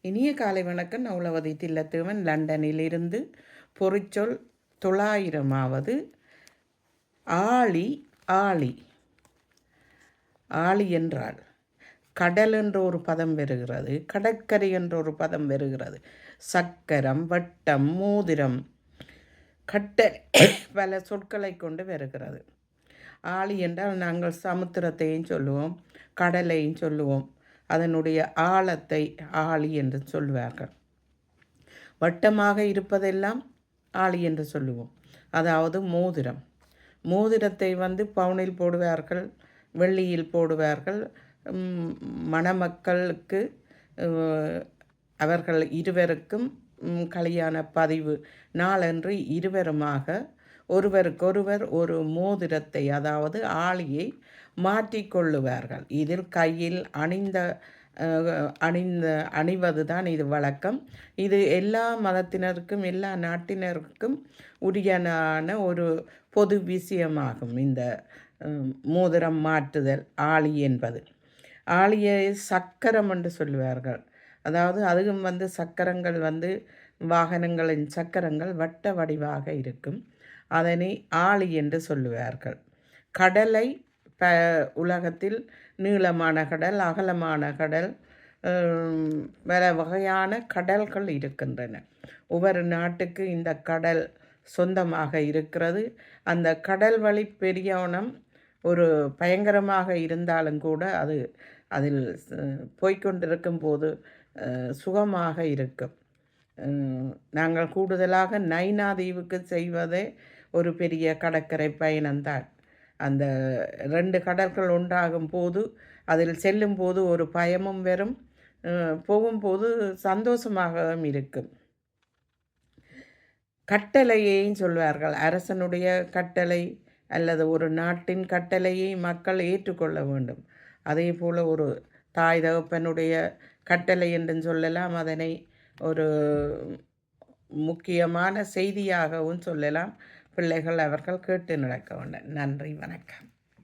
இனிய காலை வணக்கம். நவுலவதி தில்லத்தேவன். லண்டனிலிருந்து பொறிச்சொல் தொள்ளாயிரமாவது. ஆழி ஆழி. ஆழி என்றால் கடல் என்ற ஒரு பதம் வருகிறது கடற்கரை என்ற ஒரு பதம் வருகிறது. சக்கரம் வட்டம் மோதிரம் கட்டை பல சொற்களை கொண்டு வருகிறது. ஆழி என்றால் நாங்கள் சமுத்திரத்தையும் சொல்லுவோம் கடலையும் சொல்லுவோம். அதனுடைய ஆழத்தை ஆழி என்று சொல்வார்கள். வட்டமாக இருப்பதெல்லாம் ஆழி என்று சொல்லுவோம். அதாவது மோதிரம். மோதிரத்தை வந்து பவுனில் போடுவார்கள் வெள்ளியில் போடுவார்கள். மணமக்களுக்கு அவர்கள் இருவருக்கும் கல்யாண பதிவு நாளன்று இருவருமாக ஒருவருக்கொருவர் ஒரு மோதிரத்தை அதாவது ஆளியை மாற்றிக்கொள்ளுவார்கள். இதில் கையில் அணிந்த அணிந்த அணிவது தான் இது வழக்கம். இது எல்லா மதத்தினருக்கும் எல்லா நாட்டினருக்கும் உரியனான ஒரு பொது விஷயமாகும் இந்த மோதிரம் மாற்றுதல் ஆளி என்பது. ஆளியை சக்கரம் என்று சொல்லுவார்கள். அதாவது அதுவும் வந்து சக்கரங்கள் வந்து வாகனங்களின் சக்கரங்கள் வட்ட வடிவாக இருக்கும். அதனை ஆளி என்று சொல்லுவார்கள். கடலை ப உலகத்தில் நீளமான கடல் அகலமான கடல் வேற வகையான கடல்கள் இருக்கின்றன. ஒவ்வொரு நாட்டுக்கு இந்த கடல் சொந்தமாக இருக்கிறது. அந்த கடல் வழி பெரியவனம் ஒரு பயங்கரமாக இருந்தாலும் கூட அது அதில் போய்கொண்டிருக்கும் போது சுகமாக இருக்கும். நாங்கள் கூடுதலாக நைனா தீவுக்கு செய்வதே ஒரு பெரிய கடற்கரை பயணம்தான். அந்த ரெண்டு கடற்கள் ஒன்றாகும் போது அதில் செல்லும் போது ஒரு பயமும் வரும். போகும்போது சந்தோஷமாகவும் இருக்கும். கட்டளையையும் சொல்வார்கள். அரசனுடைய கட்டளை அல்லது ஒரு நாட்டின் கட்டளையை மக்கள் ஏற்றுக்கொள்ள வேண்டும். அதே போல் ஒரு தாய் தகப்பனுடைய கட்டளை என்று சொல்லலாம். அதனை ஒரு முக்கியமான செய்தியாகவும் சொல்லலாம். பிள்ளைகள் அவர்கள் கேட்டு நடக்க வேண்டும். நன்றி வணக்கம்.